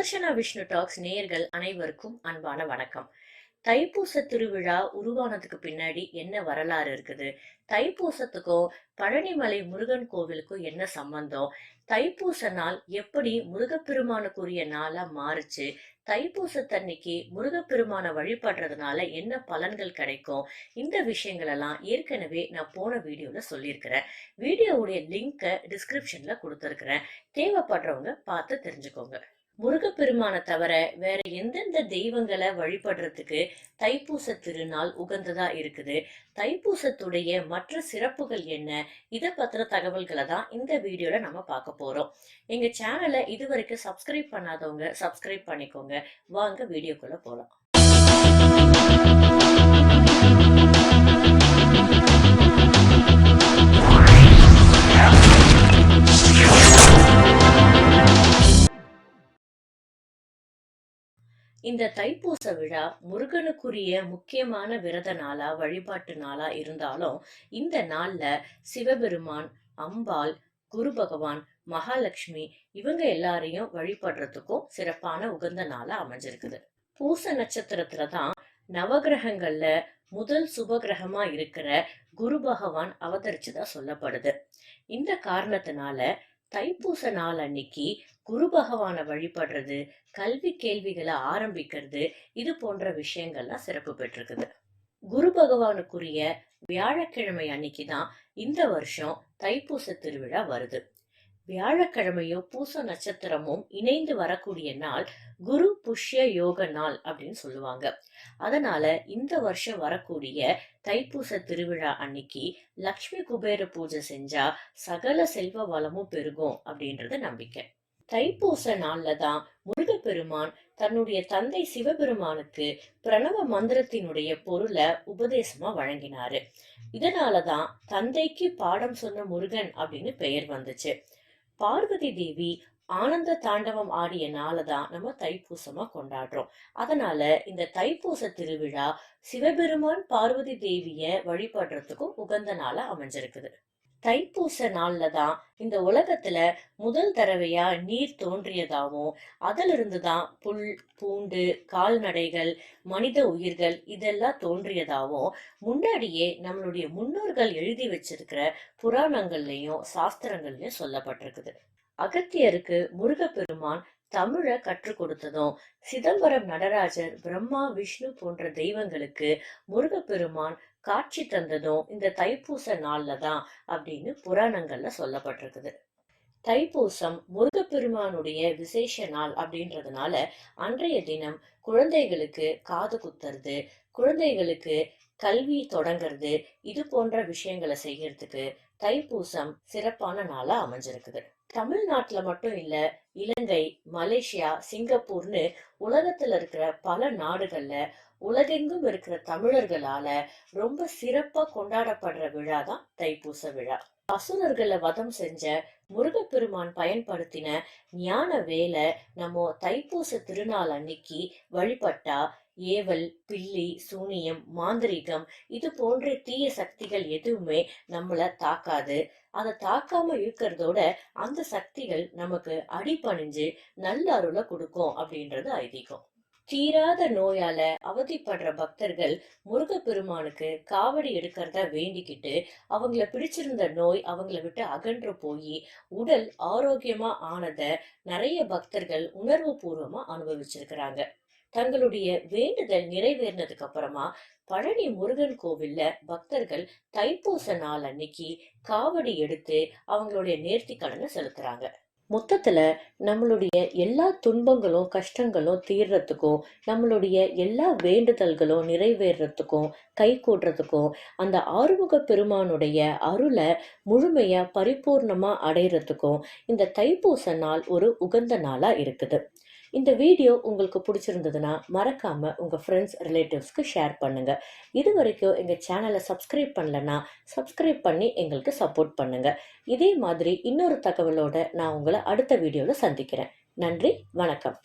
Sudarshana Vishnu tax நேயர்கள் அனைவருக்கும் அன்பான வணக்கம். தைப்பூச திருவிழா உருவானதுக்கு பின்னாடி என்ன வரலாறு இருக்குது? தைப்பூசத்துக்கும் பழனிமலை முருகன் கோவிலுக்கும் என்ன சம்பந்தம்? தைப்பூச நாள் எப்படி முருகப்பெருமானுக்குரிய நாளா மாறுச்சு? தைப்பூசத்தன்னைக்கு முருகப்பெருமானை வழிபடுறதுனால என்ன பலன்கள் கிடைக்கும்? இந்த விஷயங்கள் எல்லாம் ஏற்கனவே நான் போன வீடியோல சொல்லியிருக்கிறேன். வீடியோவுடைய லிங்கை டிஸ்கிரிப்ஷன்ல கொடுத்துருக்குறேன். தேவைப்படுறவங்க பார்த்து தெரிஞ்சுக்கோங்க. முருகப்பெருமானை தவிர வேற எந்தெந்த தெய்வங்களை வழிபடுறதுக்கு தைப்பூச திருநாள் உகந்ததா இருக்குது? தைப்பூசத்துடைய மற்ற சிறப்புகள் என்ன? இதை பத்திர தகவல்களை தான் இந்த வீடியோல நம்ம பார்க்க போறோம். எங்க சேனலை இதுவரைக்கும் சப்ஸ்கிரைப் பண்ணாதவங்க சப்ஸ்கிரைப் பண்ணிக்கோங்க. வாங்க வீடியோக்குள்ள போலாம். இந்த தைப்பூச விழா முருகனுக்குரிய முக்கியமான விரத நாளா வழிபாட்டு நாளா இருந்தாலும் இந்த நாள்ல சிவபெருமான் அம்பாள் குரு பகவான் மகாலட்சுமி இவங்க எல்லாரையும் வழிபடுறதுக்கும் சிறப்பான உகந்த நாளா அமைஞ்சிருக்குது. பூச நட்சத்திரத்துல தான் நவகிரகங்கள்ல முதல் சுபகிரகமா இருக்கிற குரு பகவான் அவதரிச்சதா சொல்லப்படுது. இந்த காரணத்தினால தைப்பூச நாள் அன்னைக்கு குரு பகவானை வழிபடுறது கல்வி கேள்விகளை ஆரம்பிக்கிறது இது போன்ற விஷயங்கள்லாம் சிறப்பு பெற்றிருக்குது. குரு பகவானுக்குரிய வியாழக்கிழமை அன்னைக்கு தான் இந்த வருஷம் தைப்பூச திருவிழா வருது. வியாழக்கிழமையும் பூச நட்சத்திரமும் இணைந்து வரக்கூடிய நாள் குரு புஷ்ய யோக நாள் அப்படின்னு சொல்லுவாங்க. அதனால இந்த வருஷம் வரக்கூடிய தைப்பூச திருவிழா அன்னைக்கு லக்ஷ்மி குபேர பூஜை செஞ்சா சகல செல்வ வளமும் பெருகும் அப்படின்றது நம்பிக்கை. தைப்பூச நாள்ல தான் முருகப்பெருமான் தன்னுடைய தந்தை சிவபெருமானுக்கு பிரணவ மந்திரத்தினுடைய பொருளை உபதேசமா வழங்கினாரு. இதனாலதான் தந்தைக்கு பாடம் சொன்ன முருகன் அப்படின்னு பெயர் வந்துச்சு. பார்வதி தேவி ஆனந்த தாண்டவம் ஆடிய நாளை தான் நம்ம தைப்பூசமா கொண்டாடுறோம். அதனால இந்த தைப்பூச திருவிழா சிவபெருமான் பார்வதி தேவிய வழிபடுறதுக்கும் உகந்த நாளா அமைஞ்சிருக்குது. தைப்பூச நாள்ல தான் இந்த உலகத்துல முதல் தடவையா நீர் தோன்றியதாகவும் அதிலிருந்து தான் புல் பூண்டு கால்நடைகள் மனித உயிர்கள் இதெல்லாம் தோன்றியதாகவும் முன்னாடியே நம்மளுடைய முன்னோர்கள் எழுதி வச்சிருக்கிற புராணங்கள்லயும் சாஸ்திரங்கள்லயும் சொல்லப்பட்டிருக்குது. அகத்தியருக்கு முருகப்பெருமான் தமிழை கற்றுக் கொடுத்ததும் சிதம்பரம் நடராஜர் பிரம்மா விஷ்ணு போன்ற தெய்வங்களுக்கு முருகப்பெருமான் காட்சி தந்ததும் இந்த தைப்பூச நாள்ல தான் அப்படின்னு புராணங்கள்ல சொல்லப்பட்டிருக்குது. தைப்பூசம் முருகப்பெருமானுடைய விசேஷ நாள் அப்படின்றதுனால அன்றைய தினம் குழந்தைகளுக்கு காது குத்துறது குழந்தைகளுக்கு கல்வி தொடங்கிறது இது போன்ற விஷயங்களை செய்யறதுக்கு தைப்பூசம் சிறப்பான நாளா அமைஞ்சிருக்குது. தமிழ்நாட்டுல மட்டும் இல்ல இலங்கை மலேசியா சிங்கப்பூர்னு உலகத்துல இருக்கிற பல நாடுகள்ல உலகெங்கும் இருக்கிற தமிழர்களால ரொம்ப சிறப்பா கொண்டாடப்படுற விழா தான் தைப்பூச விழா. அசுரர்களை வதம் செஞ்ச முருகப்பெருமான் பயன்படுத்தின ஞான வேலை நம்ம தைப்பூச திருநாள் அன்னைக்கு வழிபட்டா ஏவல் பில்லி சூனியம் மாந்திரிகம் இது போன்ற தீய சக்திகள் எதுவுமே நம்மள தாக்காது. அதை தாக்காம இருக்கிறதோட அந்த சக்திகள் நமக்கு அடிபணிஞ்சு நல்ல அருளை கொடுக்கும் அப்படின்றது ஐதீகம். தீராத நோயால அவதிப்படுற பக்தர்கள் முருகப்பெருமானுக்கு காவடி எடுக்கிறத வேண்டிக்கிட்டு அவங்கள பிடிச்சிருந்த நோய் அவங்கள விட்டு அகன்று போய் உடல் ஆரோக்கியமா ஆனத நிறைய பக்தர்கள் உணர்வு பூர்வமா அனுபவிச்சிருக்கிறாங்க. தங்களுடைய வேண்டுதல் நிறைவேறினதுக்கு அப்புறமா பழனி முருகன் கோவில்ல பக்தர்கள் தைப்பூச நாள் அன்னைக்கு காவடி எடுத்து அவங்களுடைய நேர்த்தி கடனை செலுத்துறாங்க. மொத்தத்தில் நம்மளுடைய எல்லா துன்பங்களும் கஷ்டங்களும் தீர்றதுக்கும் நம்மளுடைய எல்லா வேண்டுதல்களும் நிறைவேறத்துக்கும் கை கூடுறதுக்கும் அந்த ஆறுமுக பெருமானுடைய அருளை முழுமையாக பரிபூர்ணமாக அடையிறதுக்கும் இந்த தைப்பூச நாள் ஒரு உகந்த நாளாக இருக்குது. இந்த வீடியோ உங்களுக்கு பிடிச்சிருந்ததுன்னா மறக்காமல் உங்கள் ஃப்ரெண்ட்ஸ் ரிலேட்டிவ்ஸ்க்கு ஷேர் பண்ணுங்கள் இது வரைக்கும் எங்கள் சேனலை சப்ஸ்கிரைப் பண்ணலன்னா சப்ஸ்கிரைப் பண்ணி எங்களுக்கு சப்போர்ட் பண்ணுங்கள் இதே மாதிரி இன்னொரு தகவலோட நான் உங்களை அடுத்த வீடியோவில் சந்திக்கிறேன். நன்றி வணக்கம்.